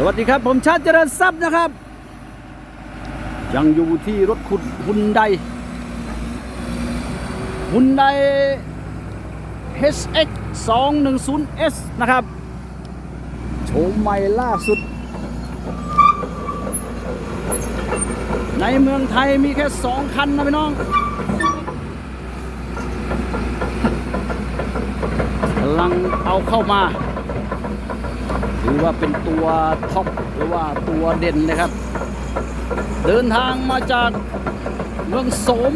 สวัสดีครับ ผมชาติเจริญทรัพย์นะครับ ยังอยู่ที่รถขุดฮุนไดฮุนได HX 210S นะครับ โฉมใหม่ล่าสุด ในเมืองไทยมีแค่สองคันนะพี่น้องกำลังเอาเข้ามา ถือว่าเป็นตัวท็อปหรือว่าตัวเด่นเลยครับ เดินทางมาจากเมืองโสม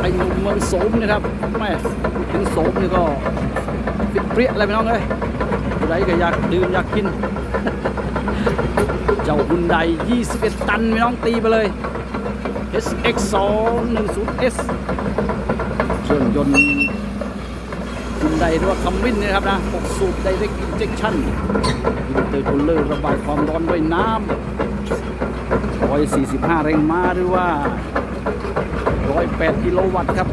ไอ้หนุ่มเมืองโสมนะครับแม่ถึงโสมนี่ก็ฟิตเปรี้ยอะไรไปน้องเลยผู้ใดก็อยากดื่มอยากกิน เจ้าหุ่นใด 21 ตันไม่น้องตีไปเลย SX 210S เครื่องยนต์ คุณใดหรือว่าคัมวินเนยนะครับนะ6สูบ Direct Injection อินเตอร์คูลเลอร์ระบายความร้อนด้วยน้ำ145 แรงม้าหรือว่า 108 กิโลวัตต์ครับ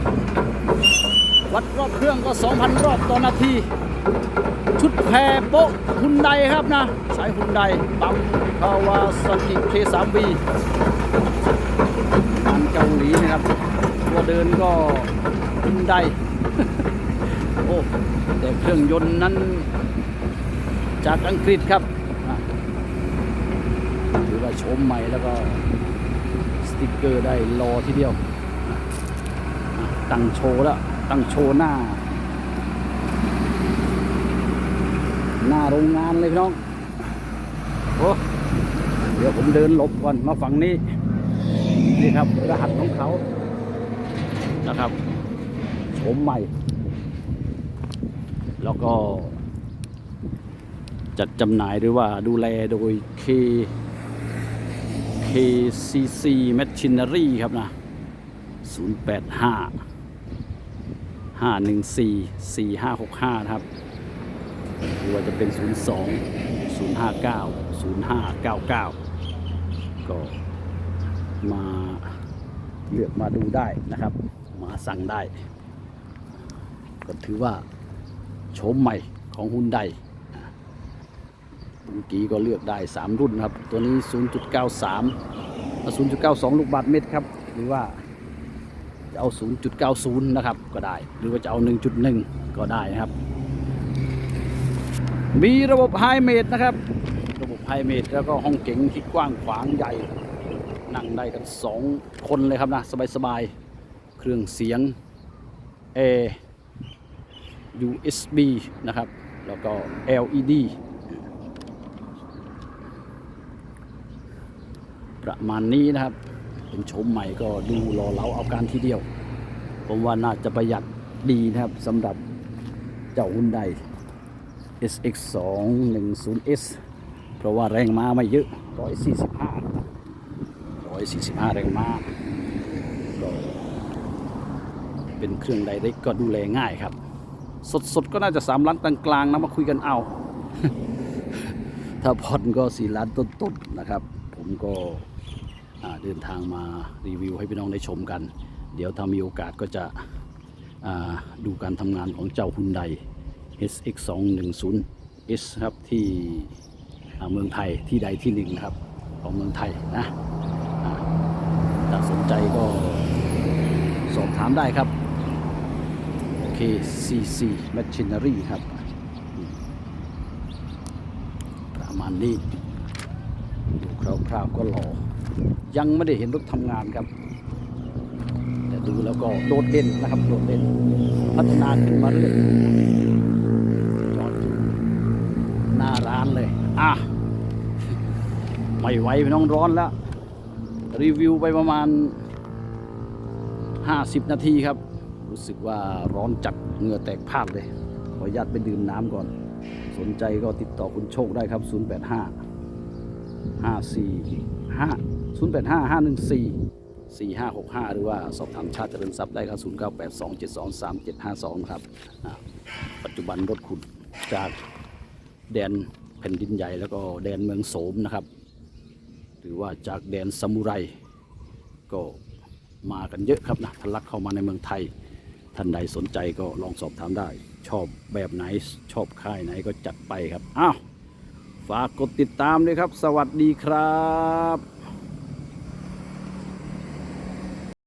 วัดรอบเครื่องก็ 2,000 รอบต่อนาที ชุดแพรโป๊ะฮุนไดครับนะ สายฮุนไดปั๊มคาวาซากิเคสามบีงานเกาหลีนะครับตัวเดินก็ฮุนได โอ้แต่เครื่องยนต์นั้นจากอังกฤษครับถือว่าโฉมใหม่แล้วก็สติกเกอร์ได้รอทีเดียว ตั้งโชว์แล้ว ตั้งโชว์หน้า หน้าโรงงานเลยพี่น้อง โอ้เดี๋ยวผมเดินหลบก่อนมาฝั่งนี้ นี่ครับรหัสของเขานะครับโฉมใหม่ แล้วก็ จัดจำหน่ายหรือว่าดูแลโดย K KCC Machinery ครับนะ 085 514 4565 นะครับหรือว่าจะเป็น 02 059 0599 ก็มาเลือกมาดูได้นะครับ มาสั่งได้ ก็ถือว่า โฉมใหม่ของฮุนไดเมื่อกี้ก็เลือกได้ 3 รุ่นครับ ตัวนี้ 0.93 0.92 ลูกบาทเมตรครับ หรือว่าจะเอา 0.90 นะครับ ก็ได้ หรือว่าจะเอา 1.1 ก็ได้นะครับ มีระบบไฮเมดนะครับ ระบบไฮเมดแล้วก็ห้องเก๋งที่กว้างขวางใหญ่ นั่งได้กัน 2 คนเลยครับนะ สบายๆ เครื่องเสียงแอร์ USB นะครับ แล้วก็ LED ประมาณนี้นะครับ เป็นโฉมใหม่ก็ดูรอเล้าเอาการทีเดียว ผมว่าน่าจะประหยัดดีนะครับสำหรับเจ้าฮุนได SX 2 1 0 S เพราะว่าแรงม้าไม่เยอะ 145 145 แรงม้าก็เป็นเครื่องไดเรกก็ดูแลง่ายครับ สดๆ ก็น่าจะ3ล้านกลางๆนะมาคุยกันเอา ถ้าผ่อนก็4ล้านต้นๆนะครับ ผมก็เดินทางมารีวิวให้พี่น้องได้ชมกัน เดี๋ยวถ้ามีโอกาสก็จะดูการทำงานของเจ้าฮุนได SX 210 S ครับที่เมืองไทยที่ใดที่หนึ่งนะครับของเมืองไทยนะถ้าสนใจก็สอบถามได้ครับ KCC Machinery ครับ ประมาณนี้ดูคร่าวๆก็หล่อ ยังไม่ได้เห็นรถทำงานครับ แต่ดูแล้วก็โดดเด่นนะครับ โดดเด่น พัฒนาขึ้นมาเรื่อยจอดอยู่หน้าร้านเลย อะ ไม่ไหวน้องร้อนแล้ว รีวิวไปประมาณ 50 นาทีครับ รู้สึกว่าร้อนจัดเหงื่อแตกพากเลย ขออนุญาตไปดื่มน้ำก่อน สนใจก็ติดต่อคุณโชคได้ครับ 085 54 5 085 514 4565 หรือว่าสอบถามชาติเจริญทรัพย์ได้ครับ 0982723752 ครับอ่าปัจจุบันรถขุดจากแดนแผ่นดินใหญ่แล้วก็แดนเมืองโสมนะครับ หรือว่าจากแดนซามูไรก็มากันเยอะครับนะทะลักเข้ามาในเมืองไทย ท่านใดสนใจก็ลองสอบถามได้ ชอบแบบไหน ชอบค่ายไหนก็จัดไปครับ อ้าว ฝากกดติดตามด้วยครับ สวัสดีครับ